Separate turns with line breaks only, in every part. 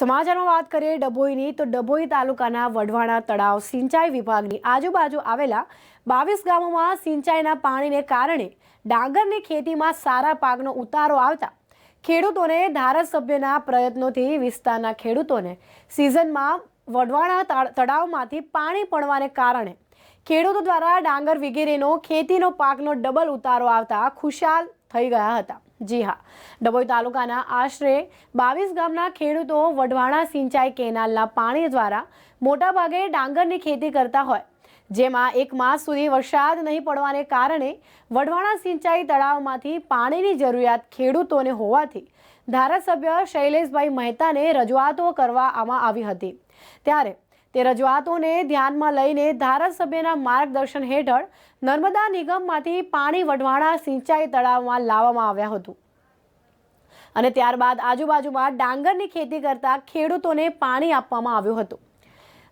સમાચારમાં વાત કરીએ ડભોઈની, તો ડભોઈ તાલુકાના વઢવાણા તળાવ સિંચાઈ વિભાગની આજુબાજુ આવેલા બાવીસ ગામોમાં સિંચાઈના પાણીને કારણે ડાંગરની ખેતીમાં સારા પાકનો ઉતારો આવતા ખેડૂતોને ધારાસભ્યના પ્રયત્નોથી વિસ્તારના ખેડૂતોને સિઝનમાં વઢવાણા તળાવમાંથી પાણી પડવાને કારણે ખેડૂતો દ્વારા ડાંગર વગેરેનો ખેતીનો પાકનો ડબલ ઉતારો આવતા ખુશાલ થઈ ગયા હતા. જી હા. ડભોઈ તાલુકાના આશરે બાવીસ ગામના ખેડૂતો વઢવાણા, સિંચાઈ કેનાલના પાણી દ્વારા મોટાભાગે ડાંગરની ખેતી કરતા હોય. જેમાં એક માસ સુધી વરસાદ નહીં પડવાને કારણે વઢવાણા સિંચાઈ તળાવમાંથી પાણીની જરૂરિયાત ખેડૂતોને હોવાથી ધારાસભ્ય શૈલેષભાઈ મહેતાને રજૂઆતો કરવામાં આવી હતી. ત્યારે તે રજૂઆતોને ધ્યાનમાં લઈને ધારાસભ્યના માર્ગદર્શન હેઠળ નર્મદા નિગમમાંથી પાણી વઢવાણા સિંચાઈ તળાવમાં લાવવામાં આવ્યા હતું. અને ત્યારબાદ આજુબાજુમાં ડાંગરની ખેતી કરતા ખેડૂતોને પાણી આપવામાં આવ્યું હતું.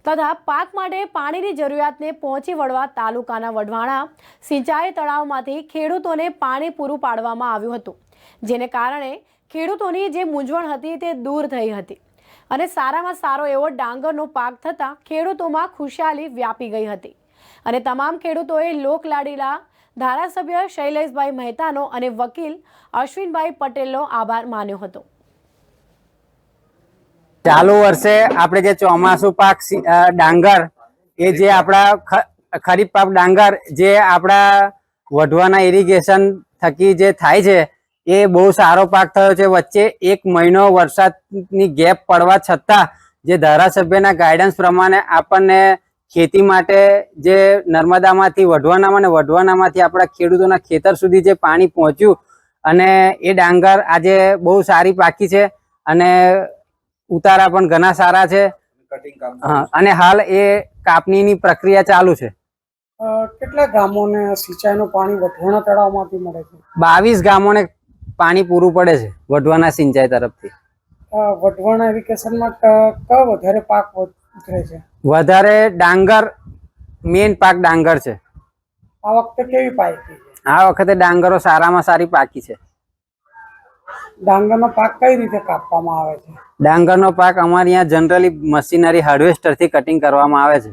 તથા પાક માટે પાણીની જરૂરિયાતને પહોંચી વળવા તાલુકાના વઢવાણા સિંચાઈ તળાવમાંથી ખેડૂતોને પાણી પૂરું પાડવામાં આવ્યું હતું, જેને કારણે ખેડૂતોની જે મૂંઝવણ હતી તે દૂર થઈ હતી. અને સારામાં સારો એવો ડાંગરનો પાક થતાં ખેડૂતોમાં ખુશાલી વ્યાપી ગઈ હતી. અને તમામ ખેડૂતોએ લોકલાડીલા ધારાસભ્ય શૈલેષભાઈ મહેતાનો અને વકીલ અશ્વિનભાઈ પટેલનો આભાર માન્યો હતો.
ચાલુ વર્ષે આપણે જે ચોમાસું પાક ડાંગર, એ જે આપણા ખરીફ પાક ડાંગર જે આપણા વઢવાના ઇરિગેશન થકી જે થાય છે એ બહુ સારો પાક થયો છે. વચ્ચે એક મહિનો વરસાદની ગેપ પડવા છતાં જે ધારાસભ્યના ગાઈડન્સ પ્રમાણે આપણને ખેતી માટે જે નર્મદામાંથી વઢવાનામાં અને વઢવાનામાંથી આપણા ખેડૂતોના ખેતર સુધી જે પાણી પહોંચ્યું અને એ ડાંગર આજે બહુ સારી પાકી છે અને ઉતારા પણ ઘણા સારા છે. હા, અને હાલ એ કાપણીની પ્રક્રિયા ચાલુ છે.
કેટલા ગામોને સિંચાઈનું પાણી વઢવાણા તળાવમાંથી મળે છે?
બાવીસ ગામોને પાણી પૂરું પડે છે વઢવાના સિંચાઈ તરફથી.
વઢવાના વઢવાણા કયો વધારે પાક ઉતરે છે?
વધારે ડાંગર મેઇન પાક ડાંગર છે.
આ વખતે કેવી પાકી
આ વખતે ડાંગરો સારામાં સારી પાકી છે.
ડાંગરનો પાક કઈ રીતે કાપવામાં આવે છે?
ડાંગરનો પાક અમારે અહીંયા જનરલી મશીનરી હાર્વેસ્ટરથી કટિંગ કરવામાં આવે છે.